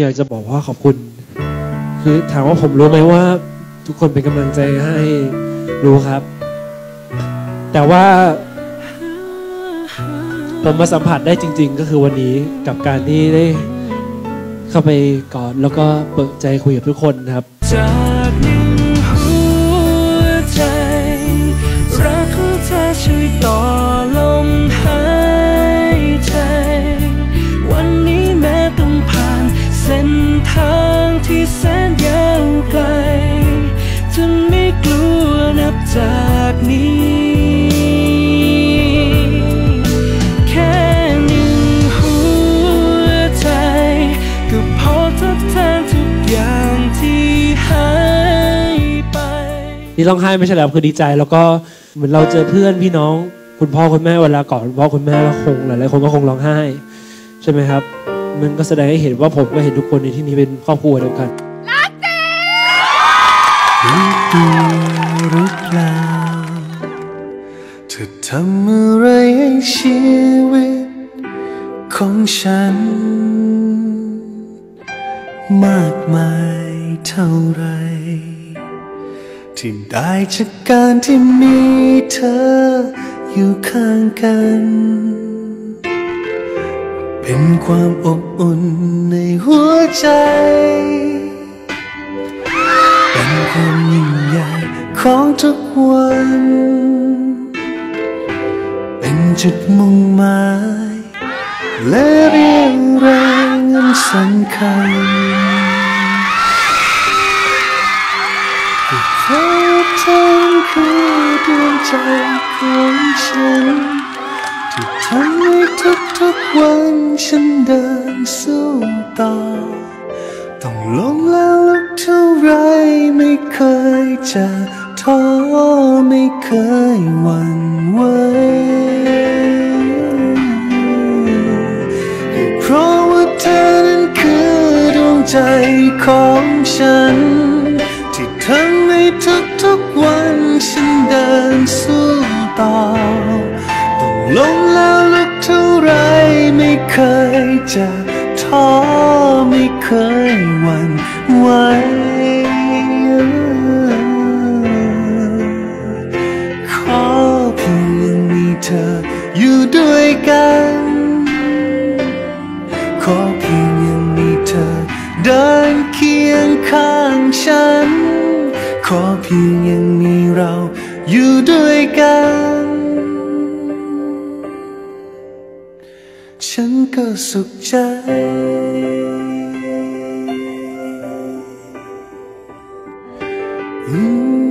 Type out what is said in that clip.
อยากจะบอกว่าขอบคุณ คือถามว่าผมรู้ไหมว่า ทุกคนเป็นกำลังใจให้รู้ครับ แต่ว่า ผมมาสัมผัสได้จริง ๆ ก็คือวันนี้กับการที่ได้เข้าไปกอดแล้วก็เปิดใจคุยกับทุกคนครับ ที่แสนยาวไกลจะไม่กลัวนับจากนี้ แค่หนึ่งหัวใจก็พอทดแทนทุกอย่างที่หายไปที่ร้องไห้ไม่ใช่แล้วคือดีใจแล้วก็เหมือนเราเจอเพื่อนพี่น้อง คุณพ่อคุณแม่เวลากอดคุณพ่อคุณแม่แล้วคงหลายๆคนก็คงร้องไห้ ใช่ไหมครับ มันก็แสดงให้เห็นว่าผมก็เห็นทุกคนในที่นี้เป็นครอบครัวเดียวกัน รักจริงรู้ตัวหรือเปล่าเธอทำอะไรให้ชีวิตของฉัน มากมายเท่าไร ที่ได้จากการที่มีเธออยู่ข้างกัน เป็นความอบอุ่นในหัวใจ เป็นความยิ่งใหญ่ของทุกวัน เป็นจุดมุ่งหมาย และเรียงแรงอันสำคัญที่เพราะเธอคือดวงใจของฉัน ที่ทำให้ทุกๆวันฉันเดินสู้ต่อ ต้องล้มแล้วลุกเท่าไรไม่เคยจะท้อไม่เคยหวั่นไหวเพราะว่าเธอนั้นคือดวงใจของฉัน ที่ทำให้ทุกๆวันฉันเดินสู้ต่อ ต้องแล้วลุกเท่าไรไม่เคยจะท้อไม่เคยหวั่นไหวขอเพียงมีเธออยู่ด้วยกัน ขอเพียงยังมีเธอเดินเคียงข้างฉัน ขอเพียงยังมีเราอยู่ด้วยกัน ฉันก็สุขใจอืม